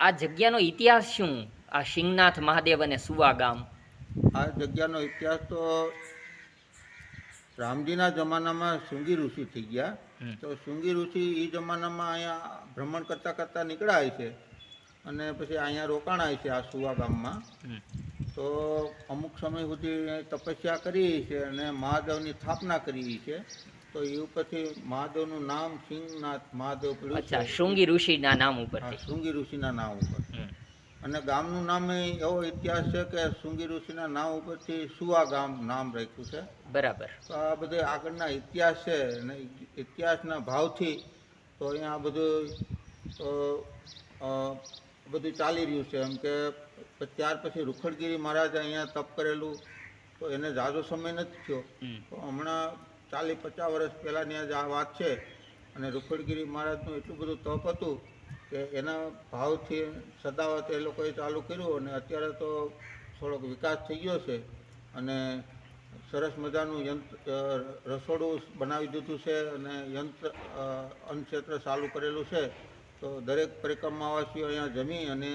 આ જગ્યાનો ઇતિહાસ શું? આ શિંગનાથ મહાદેવ અને સુવા ગામ. આ જગ્યાનો ઇતિહાસ તો રામજીના જમાનામાં શૃંગી ઋષિ થઈ ગયા. તો શૃંગી ઋષિ એ જમાનામાં અહીંયા ભ્રમણ કરતાં કરતાં નીકળાય છે અને પછી અહીંયા રોકાણાય છે આ સુવા ગામમાં. તો અમુક સમય સુધી તપસ્યા કરી છે અને મહાદેવની સ્થાપના કરી છે. તો એ ઉપરથી મહાદેવનું નામ સિંહનાથ મહાદેવ પડ્યું અચ્છા શૃંગી ઋષિના નામ ઉપર શૃંગી ઋષિના નામ ઉપર. અને ગામનું નામ એવો ઇતિહાસ છે કે શૃંગી ઋષિના નામ ઉપરથી સુવા ગામ નામ રાખ્યું છે. બરાબર. તો આ બધે આગળના ઇતિહાસ છે અને ઇતિહાસના ભાવથી તો અહીંયા આ બધું બધું ચાલી રહ્યું છે. એમ કે ત્યાર પછી રૂખડગીરી મહારાજ અહીંયા તપ કરેલું તો એને ઝાઝો સમય નથી થયો. તો હમણાં ચાલીસ પચાસ વર્ષ પહેલાંની જ આ વાત છે. અને રૂખડગીરી મહારાજનું એટલું બધું તપ હતું કે એના ભાવથી સદાવત એ લોકોએ ચાલુ કર્યું અને અત્યારે તો થોડોક વિકાસ થઈ ગયો છે. અને સરસ મજાનું યંત્ર રસોડું બનાવી દીધું છે અને યંત્ર અન્નક્ષેત્ર ચાલુ કરેલું છે. તો દરેક પરિક્રમાવાસીઓ અહીંયા જમી અને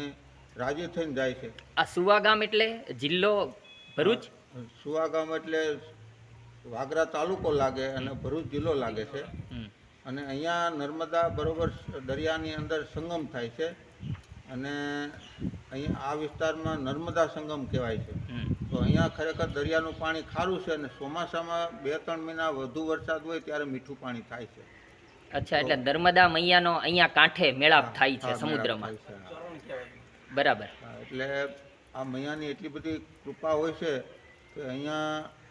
રાજી થઈને જાય છે. આ સુવા ગામ એટલે જિલ્લો ભરૂચ? સુવા ગામ એટલે વાગરા તાલુકો લાગે અને ભરૂચ જિલ્લો લાગે છે. અને અહીંયા નર્મદા બરોબર દરિયાની અંદર સંગમ થાય છે અને અહીંયા આ વિસ્તારમાં નર્મદા સંગમ કહેવાય છે. તો અહીંયા ખરેખર દરિયાનું પાણી ખારું છે અને ચોમાસામાં બે ત્રણ મહિના વધુ વરસાદ હોય ત્યારે મીઠું પાણી થાય છે. અચ્છા એટલે નર્મદા મૈયાનો અહીંયા કાંઠે મેળાપ થાય છે સમુદ્રમાં. બરાબર. એટલે આ મૈયાની એટલી બધી કૃપા હોય છે કે અહીંયા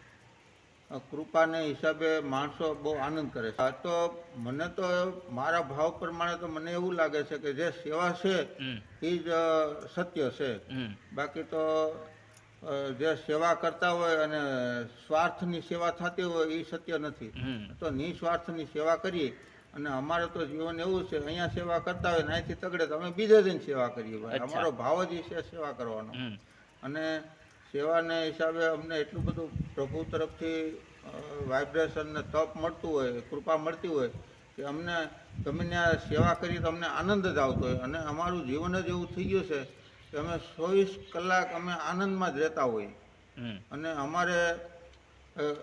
કૃપાને હિસાબે માણસો બહુ આનંદ કરે છે. તો મને તો મારા ભાવ પ્રમાણે તો મને એવું લાગે છે કે જે સેવા છે એ જ સત્ય છે. બાકી તો જે સેવા કરતા હોય અને સ્વાર્થની સેવા થતી હોય એ સત્ય નથી. તો નિસ્વાર્થની સેવા કરીએ અને અમારે તો જીવન એવું છે અહીંયા સેવા કરતા હોય અહીંથી તગડે તો અમે બીજે દિન સેવા કરીએ અમારો ભાવ જ છે સેવા કરવાનો. અને સેવાને હિસાબે અમને એટલું બધું પ્રભુ તરફથી વાઇબ્રેશન ને તપ મળતું હોય કૃપા મળતી હોય કે અમને તમે ત્યાં સેવા કરી તો અમને આનંદ જ આવતો હોય. અને અમારું જીવન જ એવું થઈ ગયું છે કે અમે ચોવીસ કલાક અમે આનંદમાં જ રહેતા હોઈએ. અને અમારે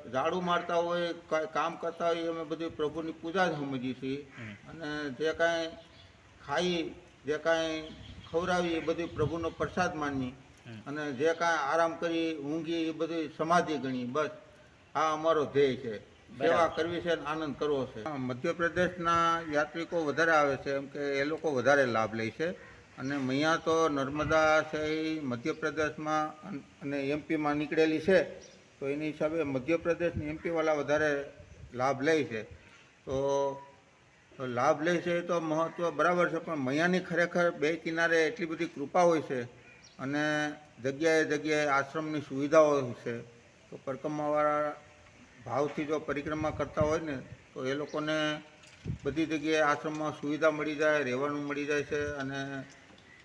ઝાડુ મારતા હોય કાંઈ કામ કરતા હોય અમે બધી પ્રભુની પૂજા જ સમજીએ છીએ. અને જે કાંઈ ખાઈ જે કાંઈ ખવડાવી એ બધી પ્રભુનો પ્રસાદ માની હમ. અને જે કાંઈ આરામ કરી ઊંઘી એ બધી સમાધિ ગણી બસ. આ અમારો ધ્યેય છે. સેવા કરવી છે આનંદ કરવો છે. મધ્યપ્રદેશના યાત્રિકો વધારે આવે છે એમ કે એ લોકો વધારે લાભ લે છે. અને અહીંયા તો નર્મદા છે એ મધ્યપ્રદેશમાં અને એમપીમાં નીકળેલી છે તો એની હિસાબે મધ્યપ્રદેશની એમપીવાળા વધારે લાભ લે છે. તો તો લાભ લે છે એ તો મહત્ત્વ બરાબર છે પણ મૈયાની ખરેખર બે કિનારે એટલી બધી કૃપા હોય છે અને જગ્યાએ જગ્યાએ આશ્રમની સુવિધાઓ છે. તો પરિક્રમાવાળા ભાવથી જો પરિક્રમા કરતા હોય ને, તો એ લોકોને બધી જગ્યાએ આશ્રમમાં સુવિધા મળી જાય, રહેવાનું મળી જાય છે અને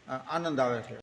આનંદ આવે છે.